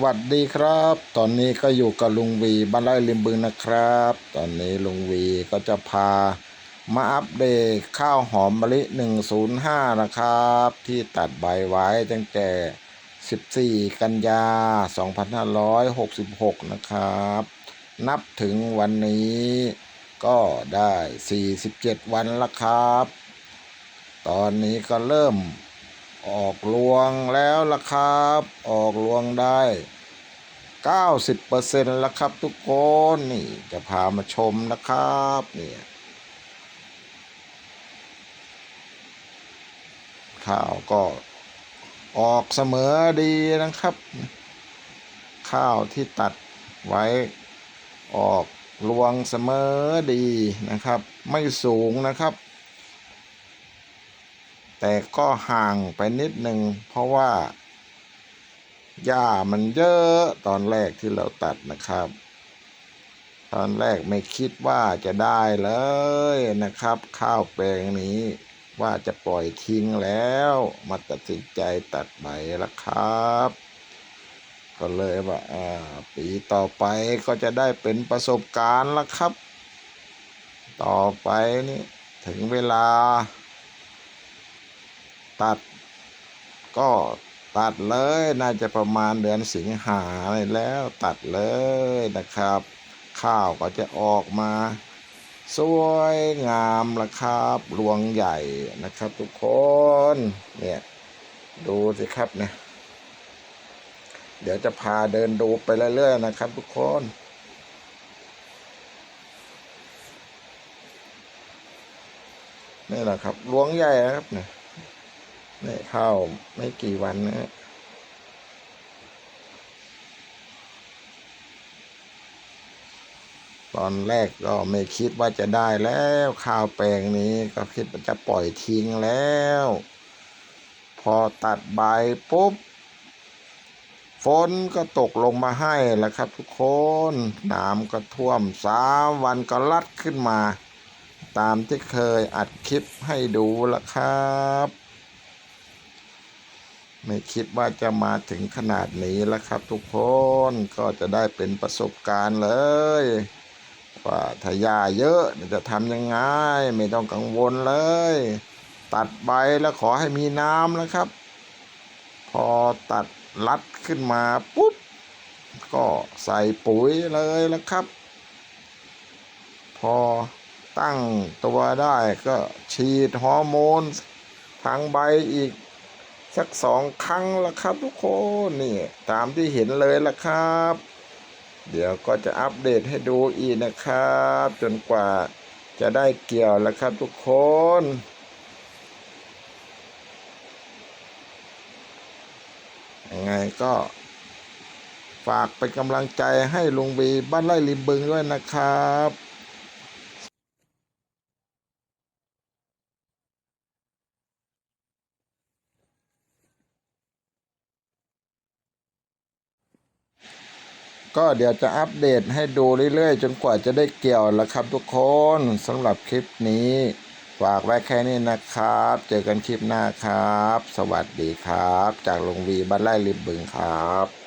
วัสดีครับ ตอนนี้ก็อยู่กับลุงวีบ้านไร่ริมบึงนะครับ ตอนนี้ลุงวีก็จะพามาอัปเดตข้าวหอมมะลิ 105 นะครับ ที่ตัดใบไว้ตั้งแต่ 14 กันยา 2566 นะครับ นับถึงวันนี้ก็ได้ 47 วันแล้วครับ ตอนนี้ก็เริ่ม ออกรวงแล้วละครับ ออกรวงได้ 90%แล้วครับทุกคนนี่จะพามาชมนะครับเนี่ยข้าวก็ออกเสมอดีนะครับ ข้าวที่ตัดไว้ออกรวงเสมอดีนะครับ ไม่สูงนะครับ แต่ก็ห่างไปนิดหนึ่งเพราะว่าหญ้ามันเยอะตอนแรกที่เราตัดนะครับ ตอนแรกไม่คิดว่าจะได้เลยนะครับ ข้าวแปลงนี้ว่าจะปล่อยทิ้งแล้วมาตัดสินใจตัดใบแล้วครับ ก็เลยว่าอ่าปีต่อไปก็จะได้เป็นประสบการณ์ล้วครับ ต่อไปนี่ถึงเวลา ตัด ก็ตัดเลยน่าจะประมาณเดือนสิงหาเลยแล้วตัดเลยนะครับ ข้าวก็จะออกมา สวยงามละครับรวงใหญ่นะครับ ทุกคนเนี่ยดูสิครับเนี่ยเดี๋ยวจะพาเดินดูไปเรื่อยๆนะครับ ทุกคนนี่แหละครับรวงใหญ่นะครับเนี่ย นี่เข้าไม่กี่วันนะฮะตอนแรกก็ไม่คิดว่าจะได้แล้วข้าวแปลงนี้ก็คิดว่าจะปล่อยทิ้งแล้ว พอตัดใบปุ๊บฝนก็ตกลงมาให้แล้วครับทุกคนน้ำก็ท่วมสามวันก็ลัดขึ้นมา ตามที่เคยอัดคลิปให้ดูแล้วครับ ไม่คิดว่าจะมาถึงขนาดนี้แล้วครับ ทุกคนก็จะได้เป็นประสบการณ์เลยว่าถ้าหญ้าเยอะจะทำยังไง ไม่ต้องกังวลเลย ตัดใบแล้วขอให้มีน้ำนะครับ พอตัดรัดขึ้นมาปุ๊บ ก็ใส่ปุ๋ยเลยแล้วครับ พอตั้งตัวได้ก็ฉีดฮอร์โมนทางใบอีก สักสองครั้งละครับทุกคนนี่ตามที่เห็นเลยละครับ เดี๋ยวก็จะอัปเดตให้ดูอีกนะครับ จนกว่าจะได้เกี่ยวล้วครับทุกคนยังไงก็ฝากเป็นกำลังใจให้ลุงบีบ้านไร่ริมบึงด้วยนะครับ ก็เดี๋ยวจะอัปเดตให้ดูเรื่อยๆ จนกว่าจะได้เกี่ยวแล้วครับทุกคนสำหรับคลิปนี้ ฝากไว้แค่นี้นะครับ เจอกันคลิปหน้าครับ สวัสดีครับ จากลุงวีบ้านไร่ริบบึงครับ